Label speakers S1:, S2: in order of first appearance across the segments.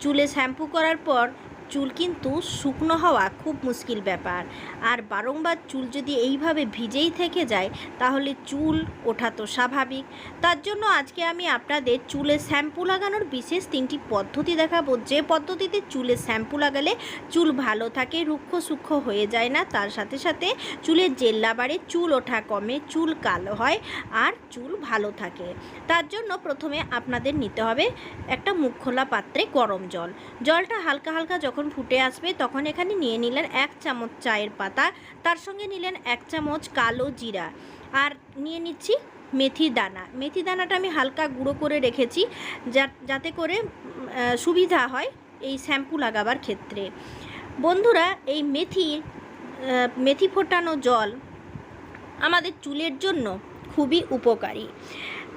S1: চুলে শ্যাম্পু করার পর চুল কিন্তু শুকনো হওয়া খুব মুশকিল ব্যাপার। আর বারংবার চুল যদি এইভাবে ভিজেই থেকে যায়, তাহলে চুল ওঠা তো স্বাভাবিক। তার জন্য আজকে আমি আপনাদের চুলে শ্যাম্পু লাগানোর বিশেষ তিনটি পদ্ধতি দেখাবো। যে পদ্ধতিতে চুলে শ্যাম্পু লাগালে চুল ভালো থাকে, রুক্ষ সূক্ষ্ম হয়ে যায় না, তার সাথে সাথে চুলের জেল্লা বাড়ে, চুল ওঠা কমে, চুল কালো হয় আর চুল ভালো থাকে। তার জন্য প্রথমে আপনাদের নিতে হবে একটা মুখ খোলা পাত্রে গরম জল। জলটা হালকা হালকা যখন ফুটে আসবে তখন এখানে নিয়ে নিলেন এক চামচ চায়ের পাতা। তার সঙ্গে নিলেন এক চামচ কালো জিরা। আর নিয়ে নিচ্ছি মেথি দানা। মেথি দানাটা আমি হালকা গুঁড়ো করে রেখেছি যা- যাতে করে সুবিধা হয় এই শ্যাম্পু লাগাবার ক্ষেত্রে। বন্ধুরা, এই মেথি মেথি ফোটানো জল আমাদের চুলের জন্য খুবই উপকারী।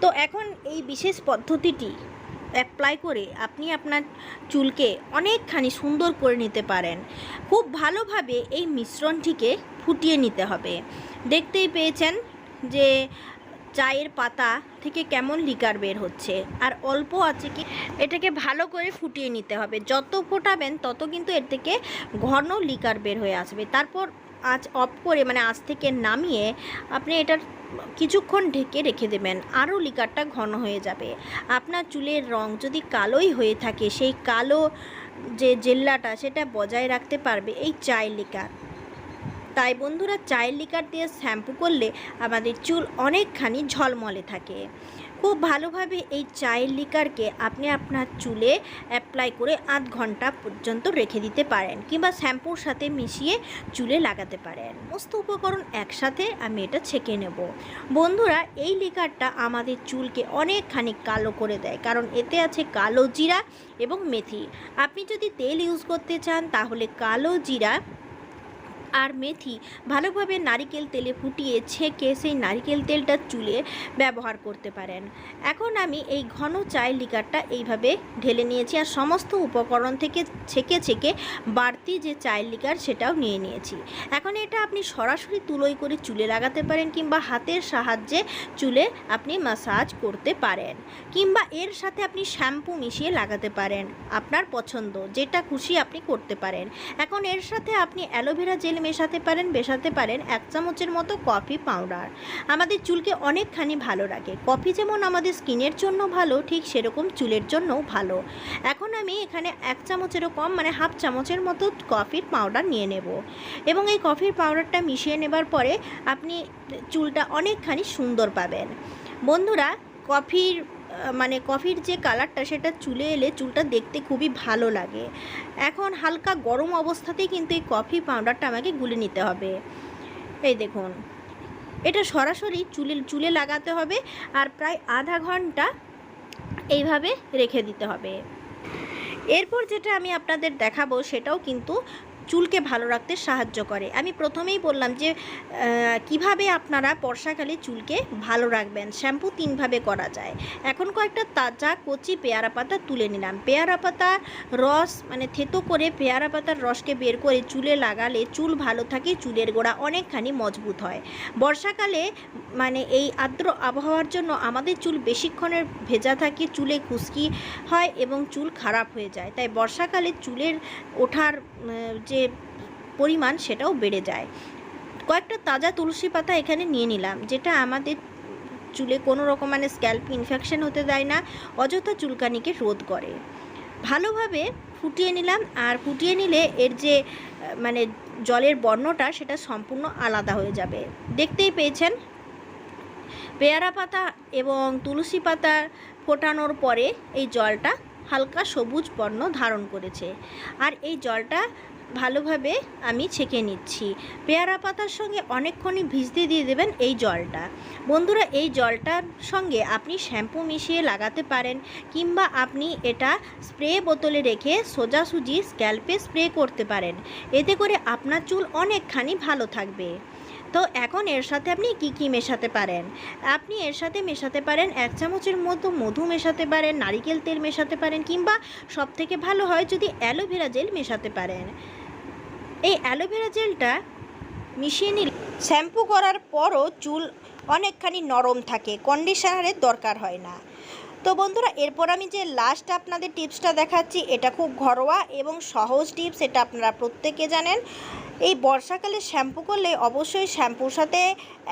S1: তো এখন এই বিশেষ পদ্ধতিটি অ্যাপ্লাই করে আপনি আপনার চুলকে অনেকখানি সুন্দর করে নিতে পারেন। খুব ভালোভাবে এই মিশ্রণটিকে ফুটিয়ে নিতে হবে। দেখতেই পেয়েছেন যে চায়ের পাতা থেকে কেমন লিকার বের হচ্ছে। আর অল্প আছে কি, এটাকে ভালো করে ফুটিয়ে নিতে হবে। যত ফোটাবেন তত কিন্তু এর থেকে ঘন লিকার বের হয়ে আসবে। তারপর আঁচ অফ করে মানে আঁচ থেকে নামিয়ে আপনি এটার কিছুক্ষণ ঢেকে রেখে দেবেন। আরও লিকারটা ঘন হয়ে যাবে। আপনার চুলের রং যদি কালোই হয়ে থাকে, সেই কালো যে জেল্লাটা, সেটা বজায় রাখতে পারবে এই চায়ের লিকার। তাই বন্ধুরা, চায়ের লিকার দিয়ে শ্যাম্পু করলে আমাদের চুল অনেকখানি ঝলমলে থাকে। খুব ভালোভাবে এই চায়ের লিকারকে আপনি আপনার চুলে অ্যাপ্লাই করে আধ ঘণ্টা পর্যন্ত রেখে দিতে পারেন কিংবা শ্যাম্পুর সাথে মিশিয়ে চুলে লাগাতে পারেন। সমস্ত উপকরণ একসাথে আমি এটা ছেঁকে নেব। বন্ধুরা, এই লিকারটা আমাদের চুলকে অনেকখানি কালো করে দেয়, কারণ এতে আছে কালো জিরা এবং মেথি। আপনি যদি তেল ইউজ করতে চান, তাহলে কালো জিরা আর মেথি ভালোভাবে নারিকেল তেলে ফুটিয়ে ছেঁকে সেই নারিকেল তেলটা চুলে ব্যবহার করতে পারেন। এখন আমি এই ঘন চায়ের লিকারটা এইভাবে ঢেলে নিয়েছি আর সমস্ত উপকরণ থেকে ছেঁকে ছেঁকে বাড়তি যে চায়ের লিকার সেটাও নিয়ে নিয়েছি। এখন এটা আপনি সরাসরি তুলোই করে চুলে লাগাতে পারেন কিংবা হাতের সাহায্যে চুলে আপনি মাসাজ করতে পারেন কিংবা এর সাথে আপনি শ্যাম্পু মিশিয়ে লাগাতে পারেন। আপনার পছন্দ, যেটা খুশি আপনি করতে পারেন। এখন এর সাথে আপনি অ্যালোভেরা জেল মেশাতে পারেন মেশাতে পারেন এক চামচের মতো কফি পাউডার। আমাদের চুলকে অনেকখানি ভালো রাখে। কফি যেমন আমাদের স্কিনের জন্য ভালো, ঠিক সেরকম চুলের জন্যও ভালো। এখন আমি এখানে এক চামচেরও কম মানে হাফ চামচের মতো কফির পাউডার নিয়ে নেব। এবং এই কফির পাউডারটা মিশিয়ে নেবার পরে আপনি চুলটা অনেকখানি সুন্দর পাবেন। বন্ধুরা, কফির মানে কফির যে কালারটা সেটা চুলে এলে চুলটা দেখতে খুবই ভালো লাগে। এখন হালকা গরম অবস্থাতেই কিন্তু এই কফি পাউডারটা আমাকে গুলে নিতে হবে। এই দেখুন, এটা সরাসরি চুলে চুলে লাগাতে হবে আর প্রায় আধা ঘণ্টা এইভাবে রেখে দিতে হবে। এরপর যেটা আমি আপনাদের দেখাবো সেটাও কিন্তু চুলকে ভালো রাখতে সাহায্য করে। আমি প্রথমেই বললাম যে কীভাবে আপনারা বর্ষাকালে চুলকে ভালো রাখবেন? শ্যাম্পু তিনভাবে করা যায়। এখন কয়েকটা তাজা কচি পেয়ারা পাতা তুলে নিলাম। পেয়ারা পাতা রস মানে থেতো করে পেয়ারা পাতার রসকে বের করে চুলে লাগালে চুল ভালো থাকে চুলের গোড়া অনেকখানি মজবুত হয়। বর্ষাকালে মানে এই আর্দ্র আবহাওয়ার জন্য আমাদের চুল বেশিক্ষণের ভেজা থাকে চুলে খুশকি হয় এবং চুল খারাপ হয়ে যায়। তাই বর্ষাকালে চুলের ওঠার উম, যে পরিমাণ সেটাও বেড়ে যায়। কয়েকটা তাজা তুলসী পাতা এখানে নিয়ে নিলাম, যেটা আমাদের চুলে কোনো রকম মানে স্ক্যাল্প ইনফেকশন হতে দেয় না, অযথা চুলকানিকে রোধ করে। ভালোভাবে ফুটিয়ে নিলাম, আর ফুটিয়ে নিলে এর যে মানে জলের বর্ণটা সেটা সম্পূর্ণ আলাদা হয়ে যাবে। দেখতেই পেয়েছেন? পেয়ারা পাতা এবং তুলসী পাতা ফোটানোর পরে এই জলটা হালকা সবুজ বর্ণ ধারণ করেছে। আর এই জলটা ভালোভাবে আমি ছেঁকে নিচ্ছি। পেয়ারা পাতার সঙ্গে অনেকক্ষণই ভিজতে দিয়ে দেবেন এই জলটা। বন্ধুরা, এই জলটার সঙ্গে আপনি শ্যাম্পু মিশিয়ে লাগাতে পারেন কিংবা আপনি এটা স্প্রে বোতলে রেখে সোজাসুজি স্ক্যাল্পে স্প্রে করতে পারেন। এতে করে আপনার চুল অনেকখানি ভালো থাকবে। তো এখন এর সাথে আপনি কি কি মেশাতে পারেন? আপনি এর সাথে মেশাতে পারেন এক চামচের মতো মধু মেশাতে পারেন, নারিকেল তেল মেশাতে পারেন কিংবা সব থেকে ভালো হয় যদি অ্যালোভেরা জেল মেশাতে পারেন। এই অ্যালোভেরা জেলটা মিশিয়ে নিলে শ্যাম্পু করার পরও চুল অনেকখানি নরম থাকে, কন্ডিশনারের দরকার হয় না। তো বন্ধুরা, এরপর আমি যে লাস্ট আপনাদের টিপসটা দেখাচ্ছি, এটা খুব ঘরোয়া এবং সহজ টিপস, এটা আপনারা প্রত্যেকে জানেন। এই বর্ষাকালে শ্যাম্পু করলে অবশ্যই শ্যাম্পুর সাথে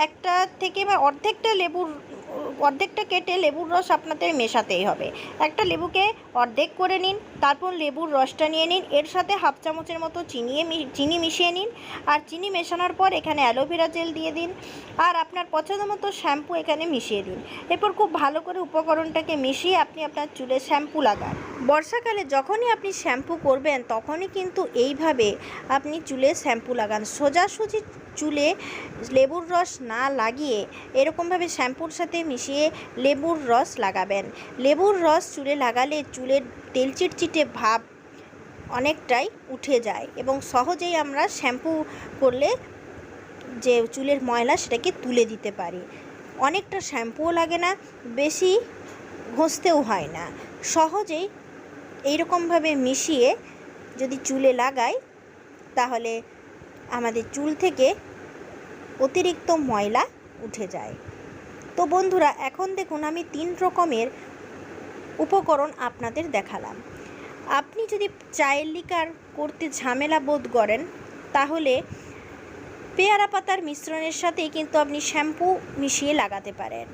S1: একটা থেকে বা অর্ধেকটা লেবুর অর্ধেকটা কেটে লেবুর রস আপনাদের মেশাতেই হবে। একটা লেবুকে অর্ধেক করে নিন, তারপর লেবুর রসটা নিয়ে নিন, এর সাথে হাফ চামচের মতো চিনিয়ে চিনি মিশিয়ে নিন, আর চিনি মেশানোর পর এখানে অ্যালোভেরা জেল দিয়ে দিন, আর আপনার পছন্দ মতো শ্যাম্পু এখানে মিশিয়ে দিন। এরপর খুব ভালো করে উপকরণটাকে মিশিয়ে আপনি আপনার চুলে শ্যাম্পু লাগান। বর্ষাকালে যখনই আপনি শ্যাম্পু করবেন, তখনই কিন্তু এইভাবে আপনি চুলে শ্যাম্পু লাগান। সোজাসুজি চুলে লেবুর রস না লাগিয়ে এরকমভাবে শ্যাম্পুর সাথে মিশিয়ে লেবুর রস লাগাবেন। লেবুর রস চুলে লাগালে চুলের তেল চিটচিটে ভাব অনেকটাই উঠে যায় এবং সহজেই আমরা শ্যাম্পু করলে যে চুলের ময়লা সেটাকে তুলে দিতে পারি। অনেকটা শ্যাম্পুও লাগে না, বেশি ঘষতেও হয় না। সহজেই এইরকমভাবে মিশিয়ে যদি চুলে লাগাই, তাহলে আমাদের চুল থেকে অতিরিক্ত ময়লা উঠে যায়। তো বন্ধুরা, এখন দেখুন আমি তিন রকমের উপকরণ আপনাদের দেখালাম। আপনি যদি চায়ের লিকার করতে ঝামেলা বোধ করেন, তাহলে পেয়ারা পাতার মিশ্রণের সাথে কিন্তু আপনি শ্যাম্পু মিশিয়ে লাগাতে পারেন।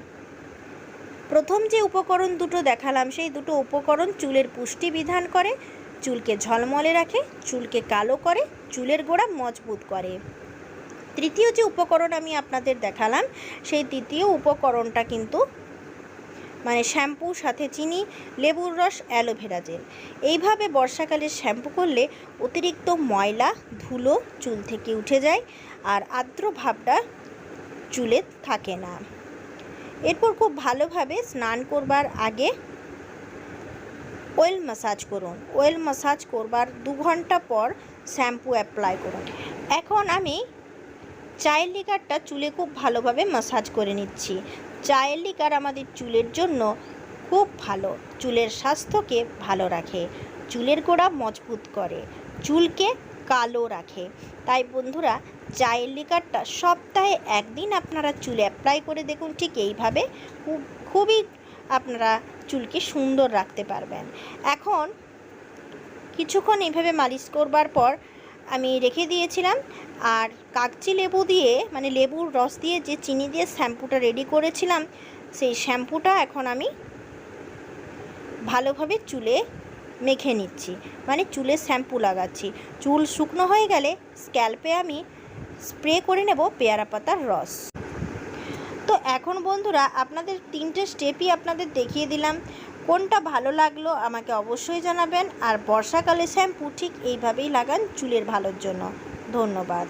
S1: প্রথম যে উপকরণ দুটো দেখালাম, সেই দুটো উপকরণ চুলের পুষ্টি বিধান করে, চুলকে ঝলমলে রাখে, চুলকে কালো করে চুলের গোড়া মজবুত করে। তৃতীয় যে উপকরণ আমি আপনাদের দেখালাম, সেই তৃতীয় উপকরণটা কিন্তু মানে শ্যাম্পু সাথে চিনি, লেবুর রস, অ্যালোভেরা জেল। এইভাবে বর্ষাকালে শ্যাম্পু করলে অতিরিক্ত ময়লা, ধুলো চুল থেকে উঠে যায় আর আর্দ্র ভাবটা চুলে থাকে না। এরপর খুব ভালোভাবে স্নান করবার আগে অয়েল মাসাজ করুন। অয়েল মাসাজ করবার দু ঘণ্টা পর শ্যাম্পু অ্যাপ্লাই করুন। এখন আমি চায়ের লিকারটা চুলে খুব ভালোভাবে মাসাজ করে নিচ্ছি। চায়ের লিকার আমাদের চুলের জন্য খুব ভালো, চুলের স্বাস্থ্যকে ভালো রাখে, চুলের গোড়া মজবুত করে, চুলকে কালো রাখে। তাই বন্ধুরা, চায়ের লিকারটা সপ্তাহে একদিন আপনারা চুলে অ্যাপ্লাই করে দেখুন, ঠিক এইভাবে খুব, খুবই আপনারা চুলকে সুন্দর রাখতে পারবেন। এখন কিছুক্ষণ এইভাবে মালিশ করবার পর আমি রেখে দিয়েছিলাম। আর কাগজি লেবু দিয়ে মানে লেবুর রস দিয়ে যে চিনি দিয়ে শ্যাম্পুটা রেডি করেছিলাম, সেই শ্যাম্পুটা এখন আমি ভালোভাবে চুলে মেখে নিচ্ছি। মানে চুলে শ্যাম্পু লাগাচ্ছি। চুল শুকনো হয়ে গেলে স্ক্যাল্পে আমি স্প্রে করে নেব পেয়ারা পাতার রস। তো এখন বন্ধুরা, আপনাদের তিনটে স্টেপই আপনাদের দেখিয়ে দিলাম। কোনটা ভালো লাগল আমাকে অবশ্যই জানাবেন। আর বর্ষাকালে শ্যাম্পু ঠিক এইভাবেই লাগান চুলের ভালোর জন্য। ধন্যবাদ।